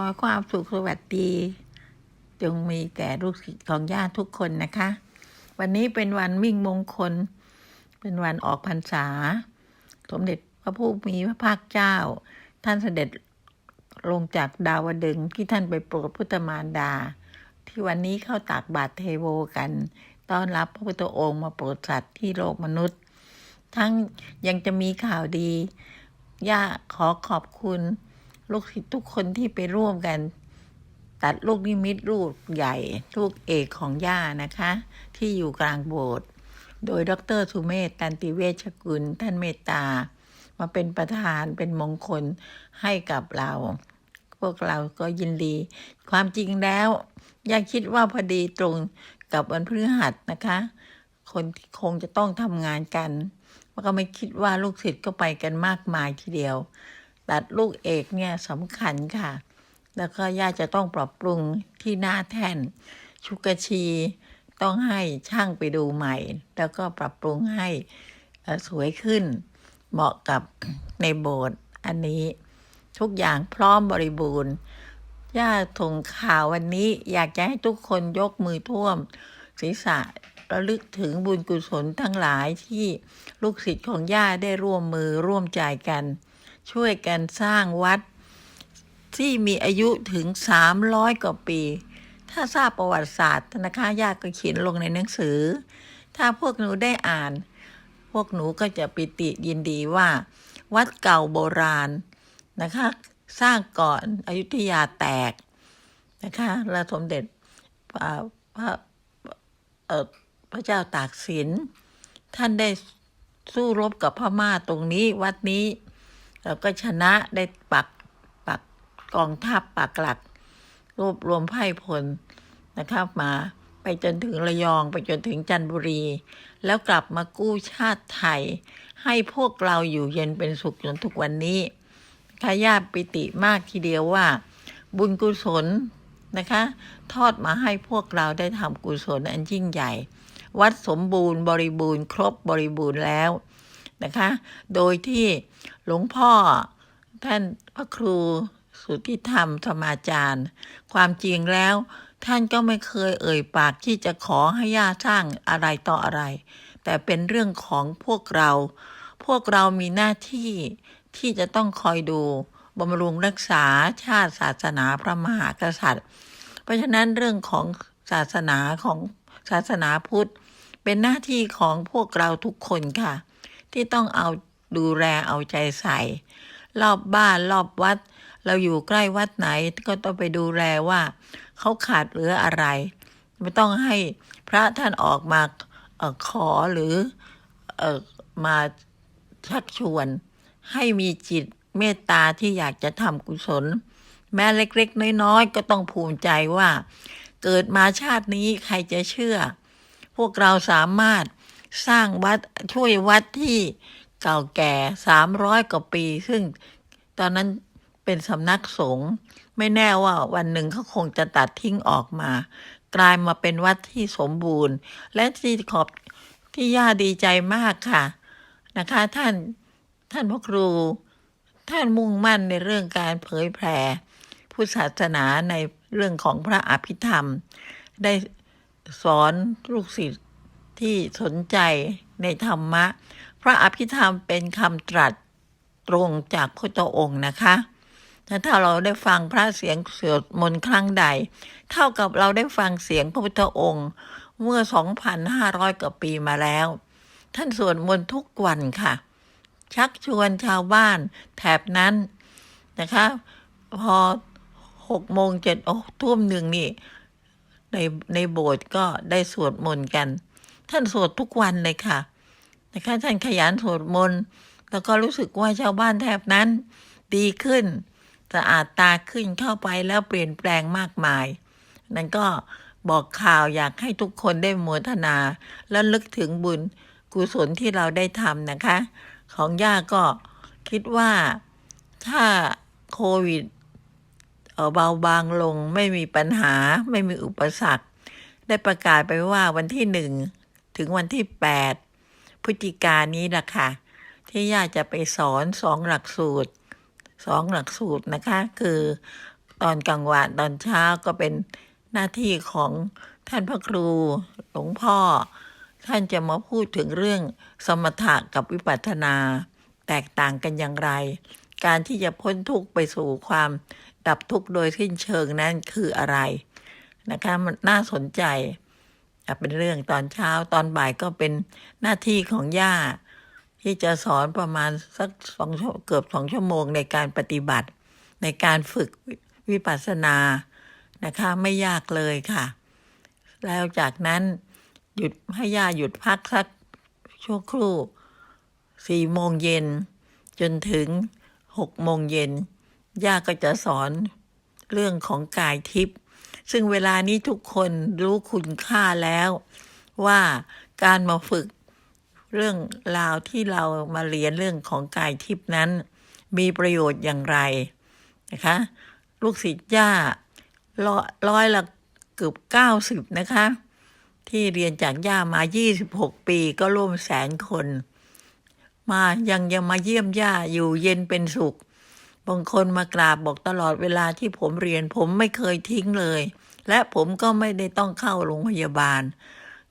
อความสุขสวัสดี จงมีแก่ลูกศิษย์ของญาติทุกคนนะคะ วันนี้เป็นวันมิ่งมงคล เป็นวันออกพรรษา สมเด็จพระผู้มีพระภาคเจ้า ท่านเสด็จลงจากดาวดึงที่ท่านไปโปรดพุทธมารดา ที่วันนี้เข้าตากบาตรเทโวกันต้อนรับพระพุทธองค์มาโปรดสัตว์ที่โลกมนุษย์ ทั้งยังจะมีข่าวดีย่าขอขอบคุณ ลูกศิษย์ทุกคนที่ไปร่วมกัน ตัดลูกนิมิตรูปใหญ่ลูกเอกของย่านะคะ ที่อยู่กลางโบสถ์โดยดรสุเมธตันติเวชกุล ท่านเมตตา มาเป็นประธานเป็นมงคลให้กับเรา พวกเราก็ยินดี ความจริงแล้วย่าคิดว่าพอดีตรงกับวันพฤหัสนะคะ คนคงจะต้องทำงานกันก็ไม่คิดว่าลูกศิษย์ก็ไปกันมากมายทีเดียว ตัดลูกเอกเนี่ยสำคัญค่ะ แล้วก็ย่าจะต้องปรับปรุงที่หน้าแท่น ชุกชีต้องให้ช่างไปดูใหม่ แล้วก็ปรับปรุงให้สวยขึ้น เหมาะกับในโบสถ์อันนี้ ทุกอย่างพร้อมบริบูรณ์ย่าถงข่าววันนี้อยากจะให้ทุกคนยกมือท่วม ศีรษะระลึกถึงบุญกุศลทั้งหลายที่ลูกศิษย์ของย่าได้ร่วมมือร่วมใจกัน ช่วยกันสร้างวัด ที่มีอายุถึง 300 กว่าปี ถ้าทราบประวัติศาสตร์นะคะย่าก็เขียนลงในหนังสือ ถ้าพวกหนูได้อ่าน พวกหนูก็จะปิติยินดีว่า วัดเก่าโบราณนะคะ สร้างก่อนอยุธยาแตกนะคะและสมเด็จพระพระเออพระเจ้าตากสิน ท่านได้สู้รบกับพม่าตรงนี้วัดนี้ แล้วก็ชนะได้ปักปักกองทัพปักหลัก รวบรวมไพ่พลนะครับมาไปจนถึงระยองไปจนถึงจันทบุรี แล้วกลับมากู้ชาติไทย ให้พวกเราอยู่เย็นเป็นสุขจนทุกวันนี้ข้ายาติปิติมากทีเดียวว่า บุญกุศลนะคะ ทอดมาให้พวกเราได้ทำกุศลอันยิ่งใหญ่ วัดสมบูรณ์บริบูรณ์ครบบริบูรณ์แล้ว นะคะ โดยที่หลวงพ่อท่านพระครูสุทธิธรรมธรรมาจารย์ ความจริงแล้ว ท่านก็ไม่เคยเอ่ยปากที่จะขอให้ย่าสร้างอะไรต่ออะไร แต่เป็นเรื่องของพวกเรา พวกเรามีหน้าที่ที่จะต้องคอยดูบำรุงรักษาชาติศาสนาพระมหากษัตริย์ เพราะฉะนั้นเรื่องของศาสนาของศาสนาพุทธ เป็นหน้าที่ของพวกเราทุกคนค่ะ ที่ต้องเอาดูแลเอาใจใส่ รอบบ้านรอบวัด เราอยู่ใกล้วัดไหนก็ต้องไปดูแลว่าเขาขาดเหลืออะไร ไม่ต้องให้พระท่านออกมาออขอหรือออมาชักชวน ให้มีจิตเมตตาที่อยากจะทำกุศล แม้เล็กๆ น้อยๆ ก็ต้องภูมิใจว่า เกิดมาชาตินี้ใครจะเชื่อ พวกเราสามารถ สร้างวัดช่วยวัดที่เก่าแก่สามร้อยกว่าปี ซึ่งตอนนั้นเป็นสำนักสงฆ์ไม่แน่ว่าวันหนึ่งเขาคงจะตัดทิ้งออกมา กลายมาเป็นวัดที่สมบูรณ์ และที่ขอบที่ย่าดีใจมากค่ะนะคะ ท่านท่านพระครู ท่านมุ่งมั่นในเรื่องการเผยแผ่พุทธศาสนาในเรื่องของพระอภิธรรม ได้สอนลูกศิษย์ ที่สนใจในธรรมะ พระอภิธรรมเป็นคำตรัสตรงจากพระองค์นะคะถ้าเราได้ฟังพระเสียงสวดมนต์ครั้งใด เท่ากับเราได้ฟังเสียงพระพุทธองค์ เมื่อ 2,500 กว่าปีมาแล้ว ท่านสวดมนต์ทุกวันค่ะ ชักชวนชาวบ้านแถบนั้นนะคะ พอหกโมงเจ็ดโอ้ทุ่มหนึ่งนี่ ในในโบสถ์ก็ได้สวดมนต์กัน ท่านสวดทุกวันเลยค่ะนะคะท่านขยันสวดมนต์แล้วก็รู้สึกว่าชาวบ้านแถบนั้นดีขึ้นสะอาดตาขึ้นเข้าไปแล้วเปลี่ยนแปลงมากมาย นั่นก็บอกข่าวอยากให้ทุกคนได้โมทนา แล้วลึกถึงบุญกุศลที่เราได้ทำนะคะ ของย่าก็คิดว่าถ้าโควิดเบาบางลงไม่มีปัญหาไม่มีอุปสรรค ได้ประกาศไปว่าวันที่หนึ่ง ถึงวันที่แปดพฤศจิกานี้ล่ะค่ะ ที่ย่าจะไปสอนสองหลักสูตรสองหลักสูตรนะคะ คือตอนกลางวันตอนเช้าก็เป็นหน้าที่ของท่านพระครูหลวงพ่อ ท่านจะมาพูดถึงเรื่องสมถะกับวิปัสสนา แตกต่างกันอย่างไร การที่จะพ้นทุกข์ไปสู่ความดับทุกข์โดยสิ้นเชิงนั้นคืออะไรนะคะมันน่าสนใจ เป็นเรื่องตอนเช้าตอนบ่ายก็เป็นหน้าที่ของย่า ที่จะสอนประมาณสักสองเกือบสองชั่วโมงในการปฏิบัติ ในการฝึกวิปัสสนานะคะไม่ยากเลยค่ะ แล้วจากนั้นหยุดให้ย่าหยุดพักสักชั่วครู่สี่โมงเย็น จนถึงหกโมงเย็นย่าก็จะสอนเรื่องของกายทิพย์ ซึ่งเวลานี้ทุกคนรู้คุณค่าแล้วว่าการมาฝึกเรื่องราวที่เรามาเรียนเรื่องของกายทิพนั้น มีประโยชน์อย่างไรนะคะ ลูกศิษย์ย่าร้อยร้อยละเกือบเก้าสิบนะคะ ที่เรียนจากย่ามา 26 ปีก็ร่วมแสนคน มายังยังมาเยี่ยมย่าอยู่เย็นเป็นสุข บางคนมากราบบอกตลอดเวลาที่ผมเรียน ผมไม่เคยทิ้งเลย และผมก็ไม่ได้ต้องเข้าโรงพยาบาล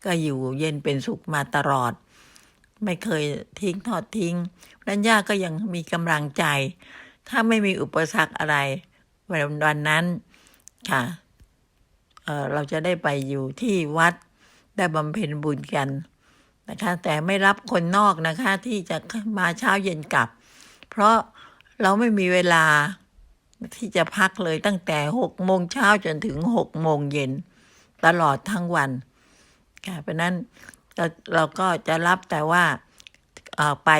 ก็อยู่เย็นเป็นสุขมาตลอด ไม่เคยทิ้งทอดทิ้งดันย่าก็ยังมีกำลังใจ ถ้าไม่มีอุปสรรคอะไรวันวันนั้นค่ะเเราจะได้ไปอยู่ที่วัดได้บำเพ็ญบุญกันนะคะ แต่ไม่รับคนนอกนะคะ ที่จะมาเช้าเย็นกลับ เพราะ เราไม่มีเวลาที่จะพักเลยตั้งแต่หกโมงเช้าจนถึงหกโมงเย็น ตลอดทั้งวันค่ะเพราะนั้นเราเราก็จะรับแต่ว่าไป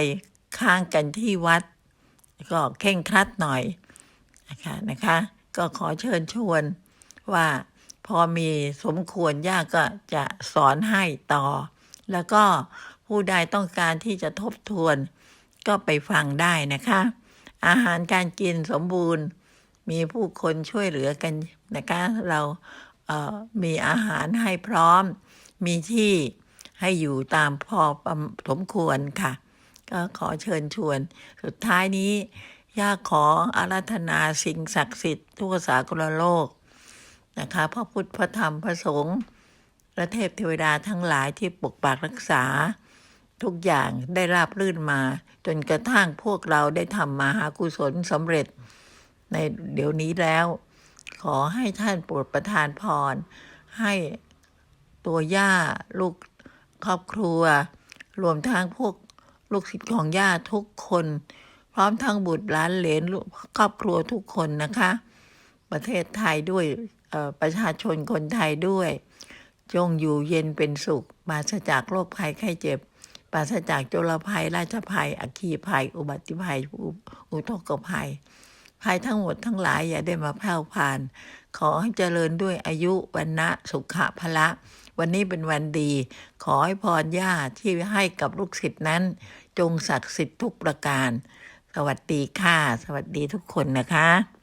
ค้างกันที่วัด ก็เข่งครัดหน่อยนะคะนะคะ ก็ขอเชิญชวนว่าพอมีสมควรย่าก็จะสอนให้ต่อ แล้วก็ผู้ใดต้องการที่จะทบทวน ก็ไปฟังได้นะคะ อาหารการกินสมบูรณ์ มีผู้คนช่วยเหลือกันนะคะเราเมีอาหารให้พร้อม มีที่ให้อยู่ตามพอสมควรค่ะ ก็ขอเชิญชวน สุดท้ายนี้ย่าขออาราธนาสิ่งศักดิ์สิทธิ์ทั่วสากลโลกนะคะพระพุทธพระธรรมพระสงฆ์และเทพเทวดาทั้งหลายที่ปกปักรักษา ทุกอย่างได้ราบรื่นมา จนกระทั่งพวกเราได้ทำมาหากุศลสำเร็จ ในเดี๋ยวนี้แล้ว ขอให้ท่านโปรดประทานพร ให้ตัวย่าลูกครอบครัว รวมทั้งพวกลูกศิษย์ของย่าทุกคน พร้อมทั้งบุตรหลานเหลนครอบครัวทุกคนนะคะ ประเทศไทยด้วยประชาชนคนไทยด้วย จงอยู่เย็นเป็นสุขปราศจากโรคภัยไข้เจ็บ ปราศจากโจรภัย ราชภัย อัคคีภัย อุบัติภัย อุทกภัย ภัยทั้งหมดทั้งหลายอย่าได้มาแผ่วผ่าน ขอให้เจริญด้วยอายุวันนะสุขะพละ วันนี้เป็นวันดี ขอให้พรย่าที่ให้กับลูกศิษย์นั้น จงศักดิ์สิทธิ์ทุกประการ สวัสดีค่ะ สวัสดีทุกคนนะคะ